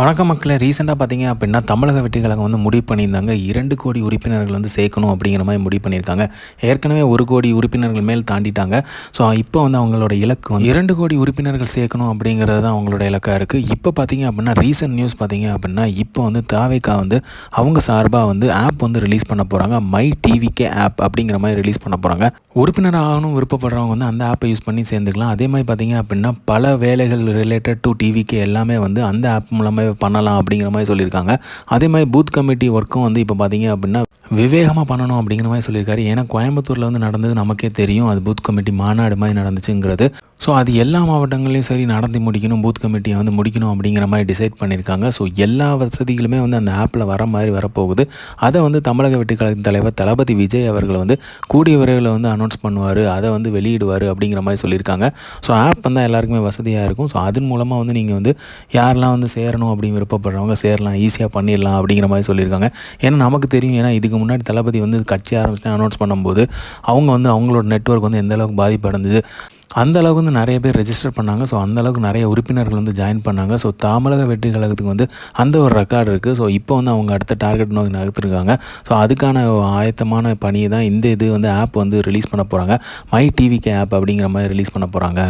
வணக்கம் மக்களை. ரீசெண்டாக பார்த்தீங்க அப்படின்னா தமிழக வெற்றிக்கழகம் வந்து முடிவு பண்ணியிருந்தாங்க. இரண்டு கோடி உறுப்பினர்கள் வந்து சேர்க்கணும் அப்படிங்கிற மாதிரி முடிவு பண்ணியிருக்காங்க. ஏற்கனவே ஒரு கோடி உறுப்பினர்கள் மேல் தாண்டிட்டாங்க. ஸோ இப்போ வந்து அவங்களோட இலக்கு வந்து இரண்டு கோடி உறுப்பினர்கள் சேர்க்கணும் அப்படிங்கிறது தான் அவங்களோட இலக்காக இருக்குது இப்போ பார்த்தீங்க அப்படின்னா ரீசெண்ட் நியூஸ் பார்த்தீங்க அப்படின்னா இப்போ வந்து தாவேக்கா வந்து அவங்க சார்பாக வந்து ஆப் வந்து ரிலீஸ் பண்ண போகிறாங்க மை டிவிகே ஆப் அப்படிங்கிற மாதிரி ரிலீஸ் பண்ண போகிறாங்க உறுப்பினர் ஆகணும் விருப்பப்படுறவங்க வந்து அந்த ஆப்பை யூஸ் பண்ணி சேர்ந்துக்கலாம். அதே மாதிரி பார்த்தீங்க அப்படின்னா பல வேலைகள் ரிலேட்டட் டு டிவிக்கு எல்லாமே வந்து அந்த ஆப் மூலமாக பண்ணலாம் அப்படிங்கிற மாதிரி சொல்லியிருக்காங்க. அதே மாதிரி பூத் கமிட்டி ஒர்க்கும் வந்து இப்போ பார்த்தீங்க அப்படின்னா விவேகமாக பண்ணணும் அப்படிங்கிற மாதிரி சொல்லியிருக்காரு. ஏன்னா கோயம்புத்தூரில் வந்து நடந்தது நமக்கே தெரியும். அது பூத் கமிட்டி மாநாடு மாதிரி நடந்துச்சுங்கிறது. ஸோ அது எல்லா மாவட்டங்களையும் சரி நடத்தி முடிக்கணும் பூத் கமிட்டியை வந்து முடிக்கணும் அப்படிங்கிற மாதிரி டிசைட் பண்ணியிருக்காங்க. ஸோ எல்லா வசதிகளுமே வந்து அந்த ஆப்பில் வர மாதிரி வரப்போகுது. அதை வந்து தமிழக வெட்டுக்கழகத்தின் தலைவர் தளபதி விஜய் அவர்கள் வந்து கூடிய விரைவில் வந்து அனௌன்ஸ் பண்ணுவார். அதை வந்து வெளியிடுவார் அப்படிங்கிற மாதிரி சொல்லியிருக்காங்க. ஸோ ஆப் வந்து எல்லாருக்குமே வசதியாக இருக்கும். ஸோ அதன் மூலமாக வந்து நீங்கள் வந்து யாரெல்லாம் வந்து சேரணும் அப்படின்னு விருப்பப்படுறவங்க சேரலாம் ஈஸியாக பண்ணிடலாம் அப்படிங்கிற மாதிரி சொல்லியிருக்காங்க. ஏன்னா நமக்கு தெரியும் ஏன்னா இதுக்கு முன்னாடி தளபதி வந்து கட்சி ஆரம்பிச்சுட்டு அனௌன்ஸ் பண்ணும்போது அவங்க வந்து அவங்களோட நெட்ஒர்க் வந்து எந்த அளவுக்கு பாதிப்படைந்தது அந்த அளவுக்கு வந்து நிறைய பேர் ரெஜிஸ்டர் பண்ணாங்க. ஸோ அந்த அளவுக்கு நிறைய உறுப்பினர்கள் வந்து ஜாயின் பண்ணாங்க. ஸோ தமிழக வெற்றி கழகத்துக்கு வந்து அந்த ஒரு ரெக்கார்டு இருக்குது ஸோ இப்போ வந்து அவங்க அடுத்த டார்கெட் நோக்கி நகர்த்துருக்காங்க. ஸோ அதுக்கான ஆயத்தமான பணியை தான் இந்த இது வந்து ஆப் வந்து ரிலீஸ் பண்ண போகிறாங்க மை டிவிகே ஆப் அப்படிங்கிற மாதிரி ரிலீஸ் பண்ண போகிறாங்க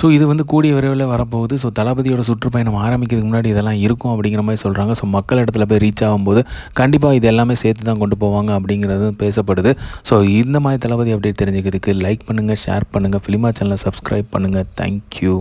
ஸோ இது வந்து கூடிய விரைவில் வரப்போகுது. ஸோ தளபதியோட சுற்றுப்பயணம் ஆரம்பிக்கிறதுக்கு முன்னாடி இதெல்லாம் இருக்கும் அப்படிங்கிற மாதிரி சொல்கிறாங்க ஸோ மக்கள் இடத்துல போய் ரீச் ஆகும்போது கண்டிப்பாக இது எல்லாமே சேர்த்து தான் கொண்டு போவாங்க அப்படிங்கிறது பேசப்படுது. ஸோ இந்த மாதிரி தளபதி அப்டேட் தெரிஞ்சுக்கிறதுக்கு லைக் பண்ணுங்கள் ஷேர் பண்ணுங்கள் ஃபிலிமா சேனலை சப்ஸ்கிரைப் பண்ணுங்கள் தேங்க்யூ